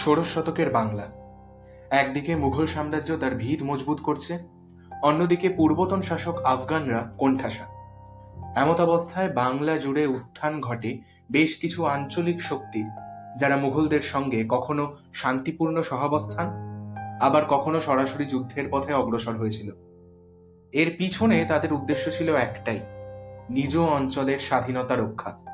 ষোড়শ শতকের বাংলা। একদিকে মুঘল সাম্রাজ্য তার ভিত মজবুত করছে, অন্যদিকে পূর্বতন শাসক আফগানরা কোণঠাসা। এমত অবস্থায় বাংলা জুড়ে উত্থান ঘটে বেশ কিছু আঞ্চলিক শক্তির যারা মুঘলদের সঙ্গে কখনো শান্তিপূর্ণ সহাবস্থান, আবার কখনো সরাসরি যুদ্ধের পথে অগ্রসর হয়েছিল। এর পিছনে তাদের উদ্দেশ্য ছিল একটাই, নিজ অঞ্চলের স্বাধীনতা রক্ষা।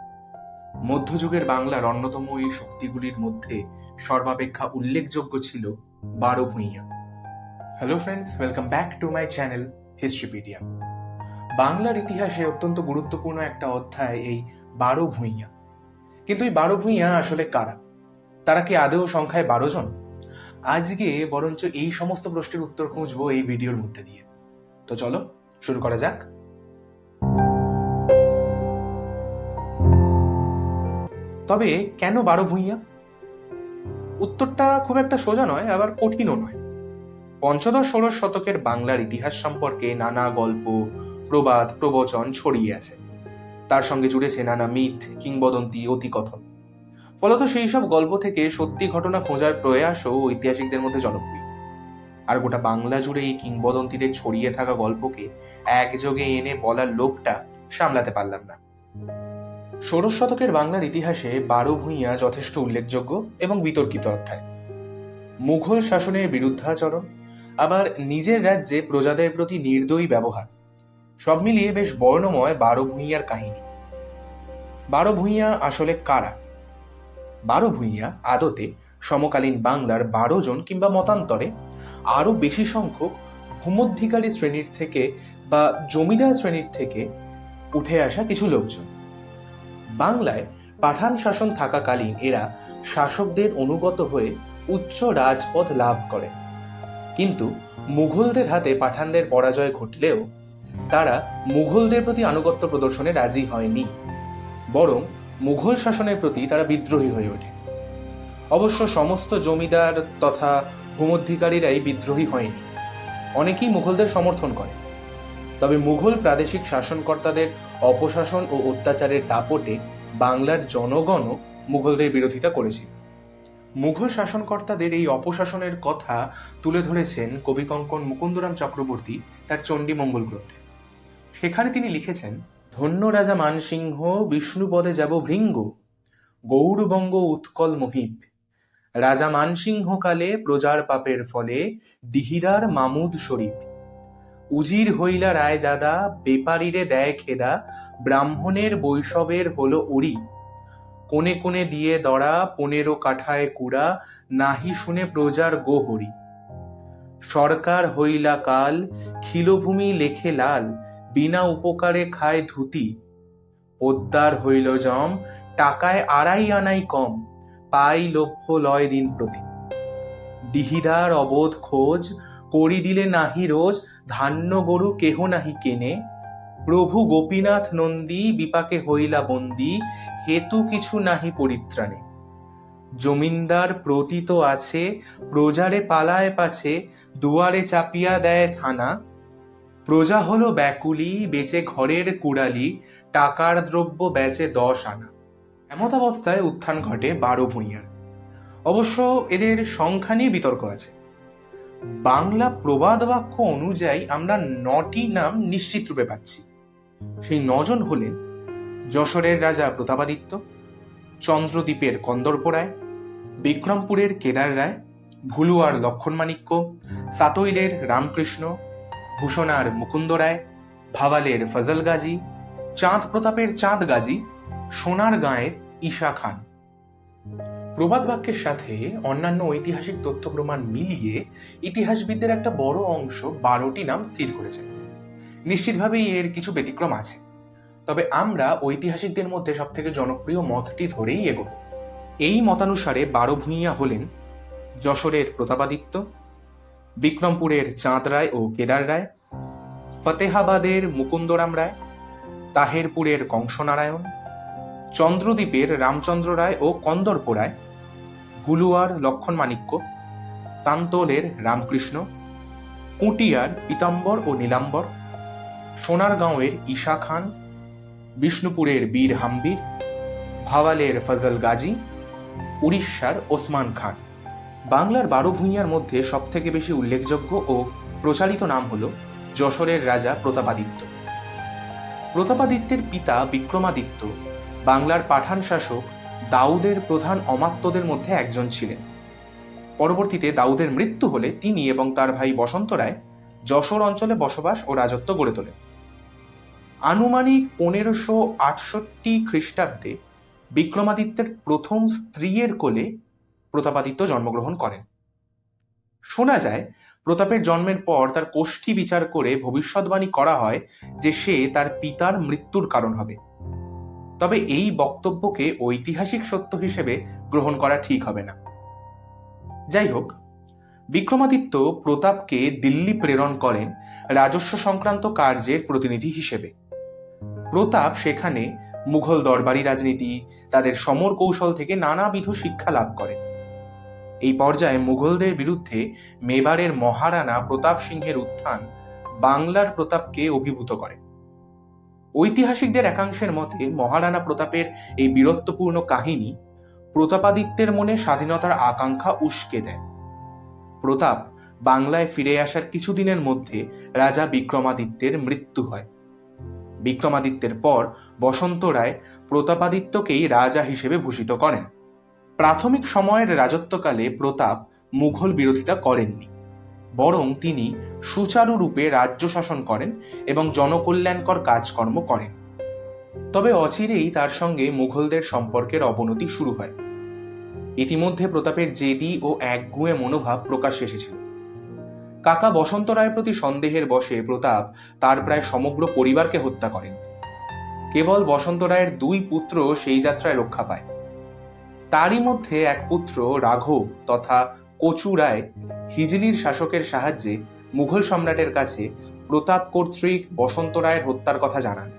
মধ্যযুগের বাংলার অন্যতম এই শক্তিগুলির মধ্যে সর্বাপেক্ষা উল্লেখযোগ্য ছিল বারো Bhuiyan. Hello friends welcome back to my channel Historypedia বাংলার ইতিহাসে অত্যন্ত গুরুত্বপূর্ণ একটা অধ্যায় এই বারো ভূঁইয়া। কিন্তু এই বারো ভূঁইয়া আসলে কারা? তারা কি আদৌ সংখ্যায় বারো জন? আজকে বরঞ্চ এই সমস্ত প্রশ্নের উত্তর খুঁজবো এই ভিডিওর মধ্যে দিয়ে। তো চলো, শুরু করা যাক। তবে কেন বারো ভূঁইয়া? উত্তরটা খুব একটা সোজা নয়, আবার কঠিনও নয়। পঞ্চদশ, ষোড়শ শতকের বাংলার ইতিহাস সম্পর্কে নানা গল্প, প্রবাদ, প্রবচন ছড়িয়ে আছে। তার সঙ্গে জুড়েছে নানা মিথ, কিংবদন্তি, অতিকথন। ফলত সেই সব গল্প থেকে সত্যি ঘটনা খোঁজার প্রয়াসও ঐতিহাসিকদের মধ্যে জনপ্রিয়। আর গোটা বাংলা জুড়ে এই কিংবদন্তিদের ছড়িয়ে থাকা গল্পকে একযোগে এনে বলার লোভটা সামলাতে পারলাম না। ষোড়শ শতকের বাংলার ইতিহাসে বারো ভূঁইয়া যথেষ্ট উল্লেখযোগ্য এবং বিতর্কিত অধ্যায়। মুঘল শাসনের বিরুদ্ধাচরণ, আবার নিজের রাজ্যে প্রজাদের প্রতি নির্দয়ী ব্যবহার, সব মিলিয়ে বেশ বর্ণময় বারো ভূঁইয়ার কাহিনী। বারো ভূঁইয়া আসলে কারা? বারো ভূঁইয়া আদতে সমকালীন বাংলার বারো জন কিংবা মতান্তরে আরও বেশি সংখ্যক ভূমধ্যিকারী শ্রেণির থেকে বা জমিদার শ্রেণির থেকে উঠে আসা কিছু লোকজন। বাংলায় পাঠান শাসন থাকাকালীন এরা শাসকদের অনুগত হয়ে উচ্চ রাজপদ লাভ করে। কিন্তু মুঘলদের হাতে পাঠানদের পরাজয় ঘটলেও তারা মুঘলদের প্রতি আনুগত্য প্রদর্শনে রাজি হয়নি। বরং মুঘল শাসনের প্রতি তারা বিদ্রোহী হয়ে ওঠে। অবশ্য সমস্ত জমিদার তথা ভূমধ্যিকারীরাই বিদ্রোহী হয়নি। অনেকেই মুঘলদের সমর্থন করে। তবে মুঘল প্রাদেশিক শাসনকর্তাদের অপশাসন ও অত্যাচারের দাপটে বাংলার জনগণও মুঘলদের বিরোধিতা করেছিল। মুঘল শাসনকর্তাদের এই অপশাসনের কথা তুলে ধরেছেন কবি কঙ্কন মুকুন্দরাম চক্রবর্তী তার চণ্ডীমঙ্গল গ্রন্থে। সেখানে তিনি লিখেছেন, ধন্য রাজা মানসিংহ, বিষ্ণুপদে যাব ভৃঙ্গ, গৌরবঙ্গ উৎকল মহিপ রাজা মানসিংহ কালে প্রজার পাপের ফলে ডিহিরার মামুদ শরীফ। উজির হইলা রায়জাদা, বেপারিরে দেয় খেদা, ব্রাহ্মণের বৈষবের হলো উড়ি। কোণে কোণে দিয়ে দড়া, পনেরো কাঠায় কুড়া, নাহি শুনে প্রজার গোহরি। সরকার হইলা কাল, খিলভূমি লেখে লাল, বিনা উপকারে খায় ধুতি। পোদ্দার হইল জম, টাকায় আড়াই আনাই কম, পাই লভ্য লয় দিন প্রতি। ডিহিদার অবোধ খোঁজ করি দিলে নাহি রোজ, ধান্য গরু কেহ নাহি কেনে। প্রভু গোপীনাথ নন্দী, বিপাকে হইলা বন্দী, হেতু কিছু নাহি পরিত্রাণে। জমিনদার প্রতীত আছে, প্রজারে পালায় পাছে, দুয়ারে চাপিয়া দেয় থানা। প্রজা হলো ব্যাকুলি, বেচে ঘরের কুড়ালি, টাকার দ্রব্য বেচে দশ আনা। এমত অবস্থায় উত্থান ঘটে বারো ভূঁইয়ার। অবশ্য এদের সংখ্যা নিয়ে বিতর্ক আছে। বাংলা প্রবাদ বাক্য অনুযায়ী আমরা নটি নাম নিশ্চিত রূপে পাচ্ছি। সেই নজন হলেন যশোরের রাজা প্রতাপাদিত্য, চন্দ্রদ্বীপের কন্দর্প রায়, বিক্রমপুরের কেদার রায়, ভুলুয়ার লক্ষণমাণিক্য সাতইলের রামকৃষ্ণ, ভূষণার মুকুন্দ রায় ভাওয়ালের ফজল গাজী, চাঁদ প্রতাপের চাঁদ গাজী, সোনার গাঁয়ের ঈশা খান। প্রবাদ বাক্যের সাথে অন্যান্য ঐতিহাসিক তথ্য প্রমাণ মিলিয়ে ইতিহাসবিদদের একটা বড় অংশ বারোটি নাম স্থির করেছে। নিশ্চিতভাবেই এর কিছু ব্যতিক্রম আছে। তবে আমরা ঐতিহাসিকদের মধ্যে সব থেকে জনপ্রিয় মতটি ধরেই এগোব। এই মতানুসারে বারো ভূঁইয়া হলেন যশোরের প্রতাপাদিত্য, বিক্রমপুরের চাঁদ রায় ও কেদার রায়, ফতেহাবাদের মুকুন্দরাম রায়, তাহেরপুরের কংসনারায়ণ, চন্দ্রদ্বীপের রামচন্দ্র রায় ও কন্দর্প রায় হুলুয়ার লক্ষণ মাণিক্য, সান্তোলের রামকৃষ্ণ পুটিয়ার পীতাম্বর ও নীলাম্বর, সোনারগাঁওয়ের ঈশা খান, বিষ্ণুপুরের বীর হাম্বির, ভাওয়ালের ফজল গাজী, উড়িষ্যার ওসমান খান। বাংলার বারো ভূঁইয়ার মধ্যে সবথেকে বেশি উল্লেখযোগ্য ও প্রচারিত নাম হল যশোরের রাজা প্রতাপাদিত্য। প্রতাপাদিত্যের পিতা বিক্রমাদিত্য, বাংলার পাঠান শাসক দাউদের প্রধান অমাত্যদের মধ্যে একজন ছিলেন। পরবর্তীতে দাউদের মৃত্যু হলে তিনি এবং তার ভাই বসন্ত রায় যশোর অঞ্চলে বসবাস ও রাজত্ব গড়ে তোলেন। আনুমানিক পনেরোশো আটষট্টি খ্রিস্টাব্দে বিক্রমাদিত্যের প্রথম স্ত্রীর কোলে প্রতাপাদিত্য জন্মগ্রহণ করেন। শোনা যায়, প্রতাপের জন্মের পর তার কোষ্ঠী বিচার করে ভবিষ্যৎবাণী করা হয় যে সে তার পিতার মৃত্যুর কারণ হবে। তবে এই বক্তব্যকে ঐতিহাসিক সত্য হিসেবে গ্রহণ করা ঠিক হবে না। যাই হোক, বিক্রমাদিত্য প্রতাপকে দিল্লি প্রেরণ করেন রাজস্ব সংক্রান্ত কার্যের প্রতিনিধি হিসেবে। প্রতাপ সেখানে মুঘল দরবারি রাজনীতি, তাদের সমর কৌশল থেকে নানাবিধ শিক্ষা লাভ করেন এই পর্যায়ে মুঘলদের বিরুদ্ধে মেবারের মহারানা প্রতাপ সিংহের উত্থান বাংলার প্রতাপকে অভিভূত করে। ঐতিহাসিকদের একাংশের মতে মহারানা প্রতাপের এই বীরত্বপূর্ণ কাহিনী প্রতাপাদিত্যের মনে স্বাধীনতার আকাঙ্ক্ষা উস্কে দেয়। প্রতাপ বাংলায় ফিরে আসার কিছুদিনের মধ্যে রাজা বিক্রমাদিত্যের মৃত্যু হয়। বিক্রমাদিত্যের পর বসন্ত রায় প্রতাপাদিত্যকেই রাজা হিসেবে ভূষিত করেন। প্রাথমিক সময়ের রাজত্বকালে প্রতাপ মুঘল বিরোধিতা করেননি। বরং তিনি সুচারুরূপে রাজ্য শাসন করেন এবং জনকল্যাণকর কাজকর্ম করেন। তবে অচিরেই তার সঙ্গে মুঘলদের সম্পর্কের অবনতি শুরু হয়। ইতিমধ্যে প্রতাপের জেদি ও একগুঁয়ে মনোভাব প্রকাশ এসেছিল। কাকা বসন্ত রায়ের প্রতি সন্দেহের বশে প্রতাপ তার প্রায় সমগ্র পরিবারকে হত্যা করেন। কেবল বসন্ত রায়ের দুই পুত্র সেই যাত্রায় রক্ষা পায়। তারই মধ্যে এক পুত্র রাঘব তথা কচু রায় হিজলির শাসকের সাহায্যে মুঘল সম্রাটের কাছে প্রতাপ কর্তৃক বসন্ত রায়ের হত্যার কথা জানান।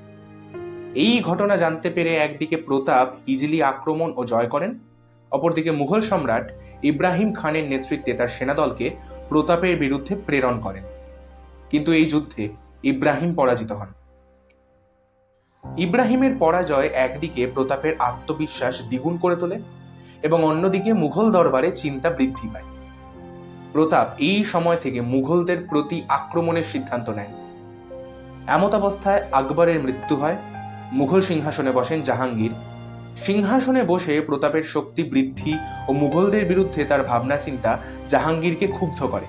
এই ঘটনা জানতে পেরে একদিকে প্রতাপ হিজলি আক্রমণ ও জয় করেন, অপরদিকে মুঘল সম্রাট ইব্রাহিম খানের নেতৃত্বে তার সেনাদলকে প্রতাপের বিরুদ্ধে প্রেরণ করেন। কিন্তু এই যুদ্ধে ইব্রাহিম পরাজিত হন। ইব্রাহিমের পরাজয় একদিকে প্রতাপের আত্মবিশ্বাস দ্বিগুণ করে তোলে এবং অন্যদিকে মুঘল দরবারে চিন্তা বৃদ্ধি পায়। প্রতাপ এই সময় থেকে মুঘলদের প্রতি আক্রমণের সিদ্ধান্ত নেন এমতাবস্থায় আকবরের মৃত্যু হয়। মুঘল সিংহাসনে বসেন জাহাঙ্গীর। সিংহাসনে বসে প্রতাপের শক্তি বৃদ্ধি ও মুঘলদের বিরুদ্ধে তার ভাবনা চিন্তা জাহাঙ্গীরকে ক্ষুব্ধ করে।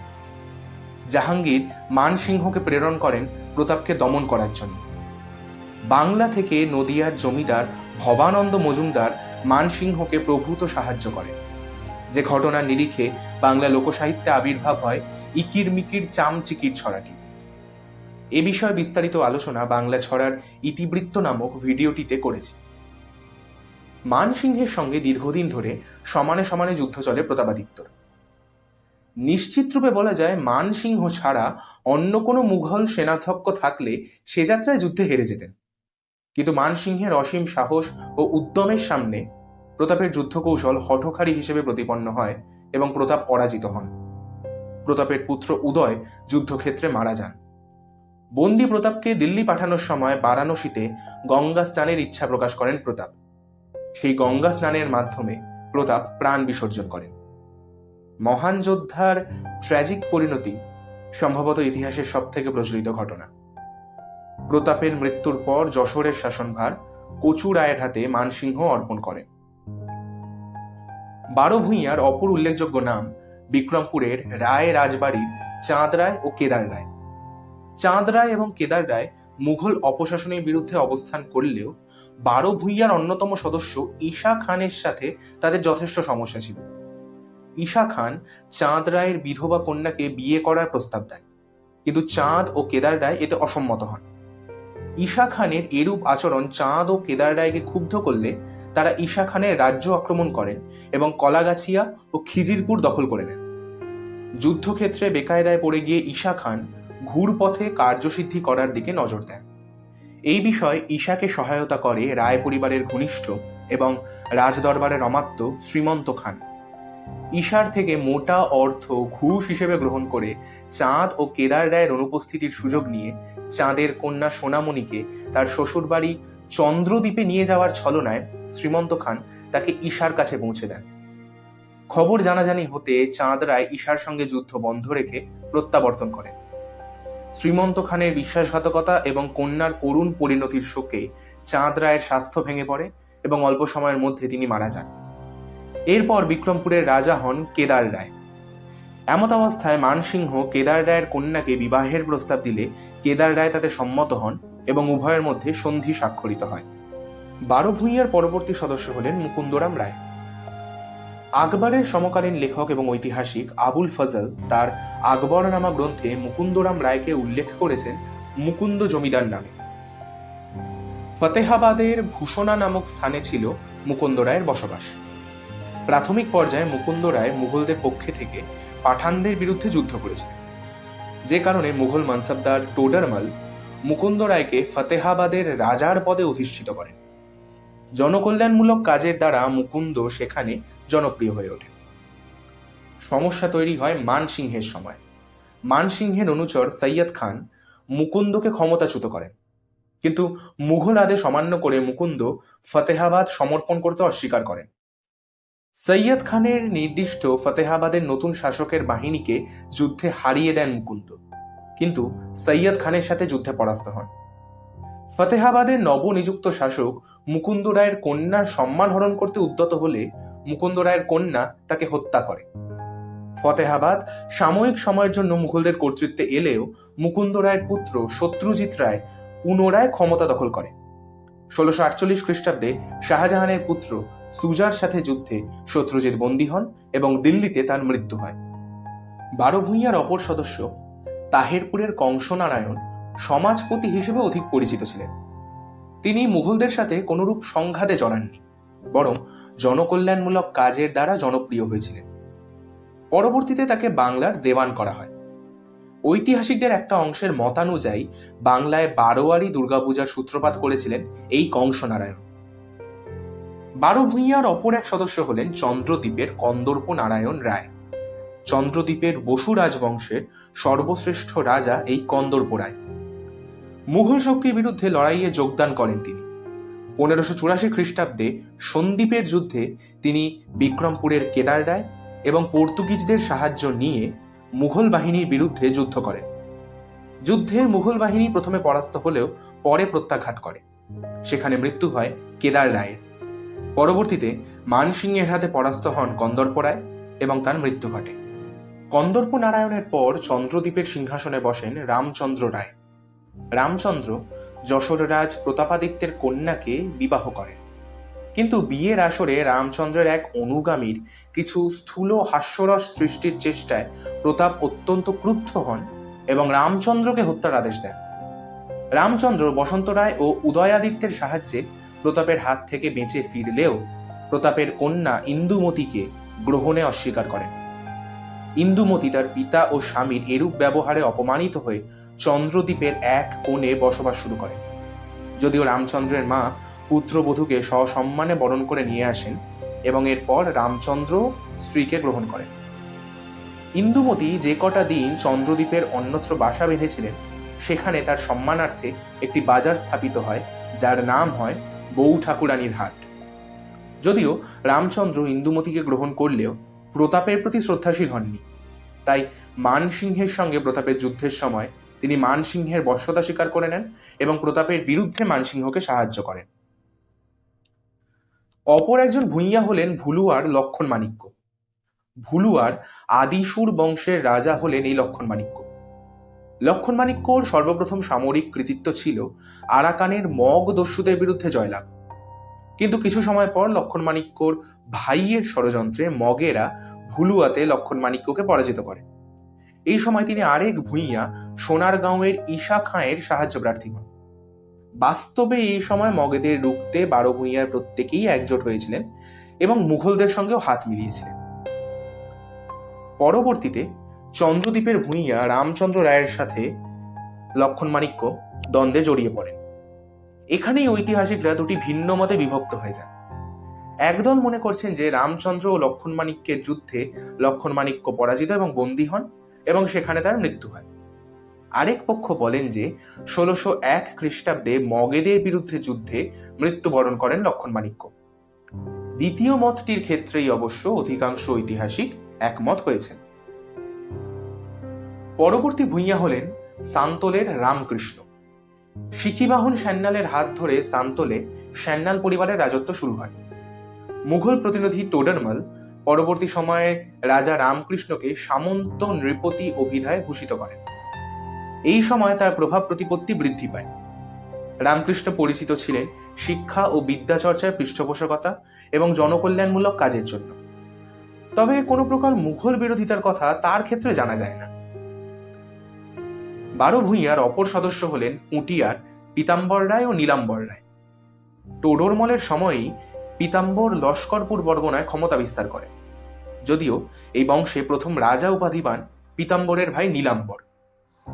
জাহাঙ্গীর মানসিংহকে প্রেরণ করেন প্রতাপকে দমন করার জন্য। বাংলা থেকে নদিয়ার জমিদার ভবানন্দ মজুমদার মানসিংহকে প্রভূত সাহায্য করেন। যে ঘটনার নিরিখে বাংলা লোকসাহিত্যে আবির্ভাব হয় ইকির মিকির চামচিকির ছড়াটি। এ বিষয়ে বিস্তারিত আলোচনা বাংলা ছড়ার ইতিবৃত্ত নামক ভিডিওটিতে করেছি। মানসিংহের সঙ্গে দীর্ঘদিন ধরে সমানে সমানে যুদ্ধ চলে প্রতাপাদিত্যর। নিশ্চিতরূপে বলা যায় মানসিংহ ছাড়া অন্য কোনো মুঘল সেনাধ্যক্ষ থাকলে সে যাত্রায় যুদ্ধে হেরে যেতেন। কিন্তু মানসিংহের অসীম সাহস ও উদ্যমের সামনে প্রতাপের যুদ্ধ কৌশল হঠকারী হিসেবে প্রতিপন্ন হয় এবং প্রতাপ পরাজিত হন। প্রতাপের পুত্র উদয় যুদ্ধক্ষেত্রে মারা যান। বন্দি প্রতাপকে দিল্লি পাঠানোর সময় বারাণসীতে গঙ্গা স্নানের ইচ্ছা প্রকাশ করেন প্রতাপ। সেই গঙ্গা স্নানের মাধ্যমে প্রতাপ প্রাণ বিসর্জন করেন। মহান যোদ্ধার ট্র্যাজিক পরিণতি সম্ভবত ইতিহাসের সব থেকে প্রচলিত ঘটনা। প্রতাপের মৃত্যুর পর যশোরের শাসনভার কচু রায়ের হাতে মানসিংহ অর্পণ করেন। বারো ভূঁইয়ার অপর উল্লেখযোগ্য নাম বিক্রমপুরের রায় রাজবাড়ির চাঁদ রায় ও কেদার রায়। চাঁদ রায় এবং কেদার রায় মুঘল অপশাসনের বিরুদ্ধে অবস্থান করলেও বারো ভূঁইয়ার অন্যতম সদস্য ঈশা খানের সাথে তাদের যথেষ্ট সমস্যা ছিল। ঈশা খান চাঁদ রায়ের বিধবা কন্যাকে বিয়ে করার প্রস্তাব দেয় কিন্তু চাঁদ ও কেদার রায় এতে অসম্মত হন। ঈশা খানের এরূপ আচরণ চাঁদ ও কেদার রায়কে ক্ষুব্ধ করলে তারা ঈশা খানের রাজ্য আক্রমণ করেন এবং কলাগাছিয়া ও খিজিরপুর দখল করে নেন। যুদ্ধক্ষেত্রে বেকায়দায় পড়ে গিয়ে ঈশা খান ঘুরপথে কার্যসিদ্ধি করার দিকে নজর দেন। এই বিষয়ে ঈশাকে সহায়তা করে রায় পরিবারের ঘনিষ্ঠ এবং রাজদরবারের অমাত্য শ্রীমন্ত খান। ঈশার থেকে মোটা অর্থ ঘুষ হিসেবে গ্রহণ করে চাঁদ ও কেদার রায়ের অনুপস্থিতির সুযোগ নিয়ে চাঁদের কন্যা সোনামণিকে তার শ্বশুরবাড়ি চন্দ্রদ্বীপে নিয়ে যাওয়ার ছলনায় শ্রীমন্ত খান তাকে ঈশার কাছে পৌঁছে দেন। খবর জানাজানি হতে চাঁদ রায় ঈশার সঙ্গে যুদ্ধ বন্ধ রেখে প্রত্যাবর্তন করেন। শ্রীমন্ত খানের বিশ্বাসঘাতকতা এবং কন্যার করুণ পরিণতির শোকে চাঁদ রায়ের স্বাস্থ্য ভেঙে পড়ে এবং অল্প সময়ের মধ্যে তিনি মারা যান। এরপর বিক্রমপুরের রাজা হন কেদার রায়। এমত অবস্থায় মানসিংহ কেদার রায়ের কন্যাকে বিবাহের প্রস্তাব দিলে কেদার রায় তাতে সম্মত হন এবং উভয়ের মধ্যে সন্ধি স্বাক্ষরিত হয়। বারো ভূঁইয়ার পরবর্তী সদস্য হলেন মুকুন্দরাম রায়। আকবরের সমকালীন লেখক এবং ঐতিহাসিক আবুল ফজল তার আকবর নামা গ্রন্থে মুকুন্দরাম রায়কে উল্লেখ করেছেন মুকুন্দ জমিদার নামে। ফতেহাবাদের ভূষণা নামক স্থানে ছিল মুকুন্দ রায়ের বসবাস। প্রাথমিক পর্যায়ে মুকুন্দ রায় মুঘলদের পক্ষে থেকে পাঠানদের বিরুদ্ধে যুদ্ধ করেছিলেন। যে কারণে মুঘল মানসাবদার টোডারমাল মুকুন্দ রায়কে ফতেহাবাদের রাজার পদে অধিষ্ঠিত করেন জনকল্যাণমূলক কাজের দ্বারা মুকুন্দ সেখানে জনপ্রিয় হয়ে ওঠে। সমস্যা তৈরি হয় মানসিংহের সময়। মানসিংহের অনুচর সৈয়দ খান মুকুন্দকে ক্ষমতাচ্যুত করেন। কিন্তু মুঘল আদেশ অমান্য করে মুকুন্দ ফতেহাবাদ সমর্পণ করতে অস্বীকার করেন। সৈয়দ খানের নির্দিষ্ট ফতেহাবাদের নতুন শাসকের বাহিনীকে যুদ্ধে হারিয়ে দেন মুকুন্দ। কিন্তু সৈয়দ খানের সাথে যুদ্ধে পরাস্ত হন। ফতেহাবাদের নবনিযুক্ত শাসক মুকুন্দ রায়ের কন্যার সম্মান হরণ করতে উদ্যত হলে মুকুন্দ রায়ের কন্যা তাকে হত্যা করে। ফতেহাবাদ সাময়িক সময়ের জন্য মুঘলদের কর্তৃত্বে এলেও মুকুন্দ রায়ের পুত্র শত্রুজিৎ রায় পুনরায় ক্ষমতা দখল করে। ষোলোশো আটচল্লিশ খ্রিস্টাব্দে শাহজাহানের পুত্র সুজার সাথে যুদ্ধে শত্রুজিৎ বন্দী হন এবং দিল্লিতে তার মৃত্যু হয়। বারো ভূঁইয়ার অপর সদস্য তাহেরপুরের কংসনারায়ণ সমাজপতি হিসেবে অধিক পরিচিত ছিলেন। তিনি মুঘলদের সাথে কোনরূপ সংঘাতে জড়াননি, বরং জনকল্যাণমূলক কাজের দ্বারা জনপ্রিয় হয়েছিলেন। পরবর্তীতে তাকে বাংলার দেওয়ান করা হয়। ঐতিহাসিকদের একটা অংশের মতানুযায়ী বাংলায় বারোয়ারি দুর্গাপূজার সূত্রপাত করেছিলেন এই কংসনারায়ণ। বারো ভূঁইয়ার অপর এক সদস্য হলেন চন্দ্রদ্বীপের কন্দর্প নারায়ণ রায়। চন্দ্রদ্বীপের বসু রাজবংশের সর্বশ্রেষ্ঠ রাজা এই কন্দর্প রায় মুঘল শক্তির বিরুদ্ধে লড়াইয়ে যোগদান করেন তিনি। পনেরোশো চুরাশি খ্রিস্টাব্দে সন্দীপের যুদ্ধে তিনি বিক্রমপুরের কেদার রায় এবং পর্তুগিজদের সাহায্য নিয়ে মুঘল বাহিনীর বিরুদ্ধে যুদ্ধ করেন। যুদ্ধে মুঘল বাহিনী প্রথমে পরাস্ত হলেও পরে প্রত্যাঘাত করে। সেখানে মৃত্যু হয় কেদার রায়ের। পরবর্তীতে মানসিংহের হাতে পরাস্ত হন কন্দর্প রায় এবং তার মৃত্যু ঘটে। কন্দর্প নারায়ণের পর চন্দ্রদ্বীপের সিংহাসনে বসেন রামচন্দ্র রায়। রামচন্দ্র যশোররাজ প্রতাপাদিত্যের কন্যাকে বিবাহ করেন। কিন্তু বিয়ের আসরে রামচন্দ্রের এক অনুগামীর কিছু স্থূল হাস্যরস সৃষ্টির চেষ্টায় প্রতাপ অত্যন্ত ক্রুদ্ধ হন এবং রামচন্দ্রকে হত্যার আদেশ দেন। রামচন্দ্র বসন্ত রায় ও উদয়াদিত্যের সাহায্যে প্রতাপের হাত থেকে বেঁচে ফিরলেও প্রতাপের কন্যা ইন্দুমতিকে গ্রহণে অস্বীকার করেন। ইন্দুমতি তার পিতা ও স্বামীর এরূপ ব্যবহারে অপমানিত হয়ে চন্দ্রদ্বীপের এক কোণে বসবাস শুরু করেন যদিও রামচন্দ্রের মা পুত্রবধূকে সসম্মানে বরণ করে নিয়ে আসেন এবং এরপর রামচন্দ্র স্ত্রীকে গ্রহণ করেন। ইন্দুমতি যে কটা দিন চন্দ্রদ্বীপের অন্যত্র বাসা বেঁধেছিলেন, সেখানে তার সম্মানার্থে একটি বাজার স্থাপিত হয়, যার নাম হয় বউ ঠাকুরানীর হাট। যদিও রামচন্দ্র ইন্দুমতিকে গ্রহণ করলেও প্রতাপের প্রতি শ্রদ্ধাশীল হননি। তাই মানসিংহের সঙ্গে প্রতাপের যুদ্ধের সময় তিনি মানসিংহের বর্ষতা স্বীকার করে নেন এবং প্রতাপের বিরুদ্ধে মানসিংহকে সাহায্য করেন। অপর একজন ভূঁইয়া হলেন ভুলুয়ার লক্ষণ মাণিক্য। ভুলুয়ার আদিসুর বংশের রাজা হলেন এই লক্ষণ মাণিক্য। লক্ষণ মাণিক্যর সর্বপ্রথম সামরিক কৃতিত্ব ছিল আরাকানের মগ দস্যুদের বিরুদ্ধে জয়লাভ। কিন্তু কিছু সময় পর লক্ষণ মাণিক্যর ভাইয়ের ষড়যন্ত্রে মগেরা ভুলুয়াতে লক্ষণ মাণিক্যকে পরাজিত করে। এই সময় তিনি আরেক ভূঁইয়া সোনারগাঁওয়ের ঈশা খাঁয়ের সাহায্য প্রার্থী হন। বাস্তবে এই সময় মগেদের রুখতে বারো ভূঁইয়ার প্রত্যেকেই একজোট হয়েছিলেন এবং মুঘলদের সঙ্গেও হাত মিলিয়েছিলেন। পরবর্তীতে চন্দ্রদ্বীপের ভূঁইয়া রামচন্দ্র রায়ের সাথে লক্ষণ মাণিক্য দ্বন্দ্বে জড়িয়ে পড়েন। এখানেই ঐতিহাসিকরা দুটি ভিন্ন মতে বিভক্ত হয়ে যান। একদল মনে করছেন যে রামচন্দ্র ও লক্ষণ মাণিক্যের যুদ্ধে লক্ষণ মাণিক্য পরাজিত এবং বন্দী হন এবং সেখানে তার মৃত্যু হয়। আরেক পক্ষ বলেন যে ষোলোশো এক খ্রিস্টাব্দে মগেদের বিরুদ্ধে যুদ্ধে মৃত্যুবরণ করেন লক্ষণ মাণিক্য। দ্বিতীয় মতটির ক্ষেত্রেই অবশ্য অধিকাংশ ঐতিহাসিক একমত হয়েছেন পরবর্তী ভূঁইয়া হলেন সান্তলের রামকৃষ্ণ। শিখিবাহন স্যান্নালের হাত ধরে সান্তলে স্যান্নাল পরিবারের রাজত্ব শুরু হয়। মুঘল প্রতিনিধি টোডারমাল পরবর্তী সময়ে রাজা রামকৃষ্ণকে সামন্ত নৃপতি অভিধায় ভূষিত করেন। এই সময় তার প্রভাব প্রতিপত্তি বৃদ্ধি পায়। রামকৃষ্ণ পরিচিত ছিলেন শিক্ষা ও বিদ্যাচর্চার পৃষ্ঠপোষকতা এবং জনকল্যাণমূলক কাজের জন্য। তবে কোনো প্রকার মুঘল বিরোধিতার কথা তার ক্ষেত্রে জানা যায় না। বারো ভূঁইয়ার অপর সদস্য হলেন উটিয়ার পীতাম্বর রায় ও নীলাম্বর রায়। টোডরমলের সময়ই পীতাম্বর লস্করপুর বরগনায় ক্ষমতা বিস্তার করে। যদিও এই বংশে প্রথম রাজা উপাধি পান পীতাম্বরের ভাই নীলাম্বর।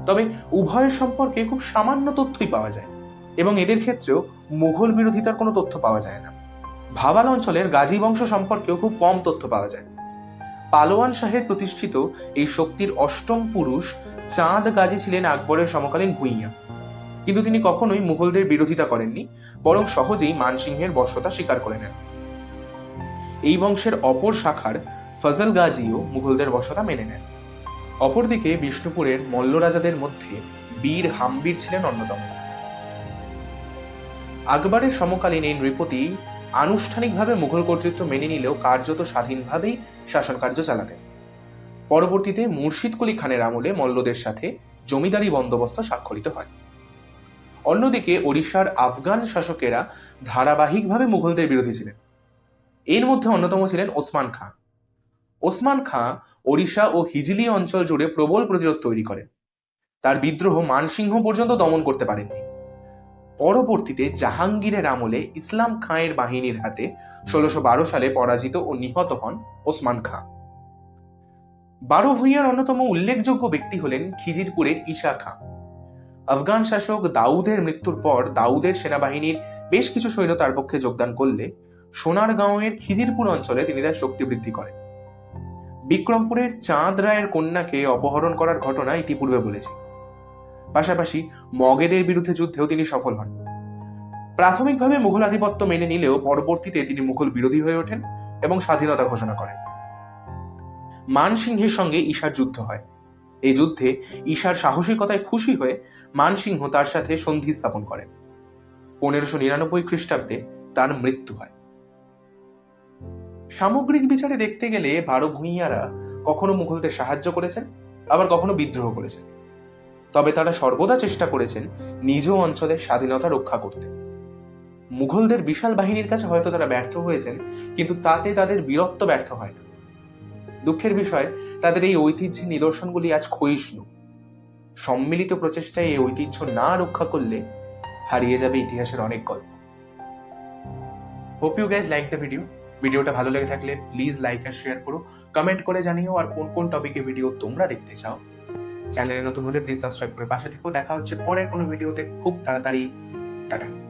তবে উভয়ের সম্পর্কে খুব সামান্য তথ্যই পাওয়া যায় এবং এদের ক্ষেত্রেও মুঘল বিরোধিতার কোনো তথ্য পাওয়া যায় না। ভাবাল অঞ্চলের গাজী বংশ সম্পর্কেও খুব কম তথ্য পাওয়া যায়। পালোয়ান শাহের প্রতিষ্ঠিত এই শক্তির অষ্টম পুরুষ চাঁদ গাজী ছিলেন আকবরের সমকালীন ভূঁইয়া কিন্তু তিনি কখনোই মুঘলদের বিরোধিতা করেননি, বরং সহজেই মানসিংহের বর্ষতা স্বীকার করে নেন। এই বংশের অপর শাখার ফজল গাজীও মুঘলদের বর্ষতা মেনে নেন। অপরদিকে বিষ্ণুপুরের মল্ল রাজাদের মধ্যে বীর হাম্বির ছিলেন অন্যতম। আকবরের সমকালীন এই নৃপতি আনুষ্ঠানিকভাবে মুঘল কর্তৃত্ব মেনে নিলেও কার্যত স্বাধীনভাবেই শাসন কার্য চালাতেন। পরবর্তীতে মুর্শিদ কুলি খানের আমলে মল্লদের সাথে জমিদারি বন্দোবস্ত স্বাক্ষরিত হয়। অন্যদিকে ওড়িশার আফগান শাসকেরা ধারাবাহিকভাবে মুঘলদের বিরোধী ছিলেন। এর মধ্যে অন্যতম ছিলেন ওসমান খাঁ। ওসমান খাঁ ওড়িশা ও হিজলি অঞ্চল জুড়ে প্রবল প্রতিরোধ তৈরি করেন। তার বিদ্রোহ মানসিংহ পর্যন্ত দমন করতে পারেননি। পরবর্তীতে জাহাঙ্গীরের আমলে ইসলাম খাঁয়ের বাহিনীর হাতে ষোলোশো বারো সালে পরাজিত ও নিহত হন ওসমান খাঁ। বারো ভূঁইয়ার অন্যতম উল্লেখযোগ্য ব্যক্তি হলেন খিজিরপুরের ঈশা খাঁ। আফগান শাসক দাউদের মৃত্যুর পর দাউদের সেনাবাহিনীর বেশ কিছু সৈন্য তার পক্ষে যোগদান করলে সোনারগাঁওয়ের খিজিরপুর অঞ্চলে তিনি তার শক্তি বৃদ্ধি করেন। বিক্রমপুরের চাঁদ রায়ের কন্যাকে অপহরণ করার ঘটনা ইতিপূর্বে বলেছি। পাশাপাশি মগেদের বিরুদ্ধে যুদ্ধেও তিনি সফল হন। প্রাথমিকভাবে মুঘল আধিপত্য মেনে নিলেও পরবর্তীতে তিনি মুঘল বিরোধী হয়ে ওঠেন এবং স্বাধীনতা ঘোষণা করেন। মানসিংহের সঙ্গে ঈশার যুদ্ধ হয়। এই যুদ্ধে ঈশার সাহসিকতায় খুশি হয়ে মানসিংহ তার সাথে সন্ধি স্থাপন করেন। পনেরোশো নিরানব্বই খ্রিস্টাব্দে তার মৃত্যু হয়। সামগ্রিক বিচারে দেখতে গেলে বারো ভূঁইয়ারা কখনো মুঘলদের সাহায্য করেছেন, আবার কখনো বিদ্রোহ করেছেন। তবে তারা সর্বদা চেষ্টা করেছেন নিজ অঞ্চলের স্বাধীনতা রক্ষা করতে। মুঘলদের বিশাল বাহিনীর কাছে হয়তো তারা ব্যর্থ হয়েছেন, কিন্তু তাতে তাদের বীরত্ব ব্যর্থ হয় না। দুঃখের বিষয়, তাদের এই ঐতিহ্যের নিদর্শনগুলি আজ ক্ষয়িষ্ণু। সম্মিলিত প্রচেষ্টায় এই ঐতিহ্য না রক্ষা করলে হারিয়ে যাবে ইতিহাসের অনেক গল্প। Hope you guys like the video ভিডিওটা ভালো লেগে থাকলে প্লিজ লাইক আর শেয়ার করো। কমেন্ট করে জানিও আর কোন কোন টপিকে ভিডিও তোমরা দেখতে চাও। চ্যানেলে নতুন হলে প্লিজ সাবস্ক্রাইব করে পাশে থেকেও দেখা হচ্ছে পরের কোনো ভিডিওতে খুব তাড়াতাড়ি, টাটা।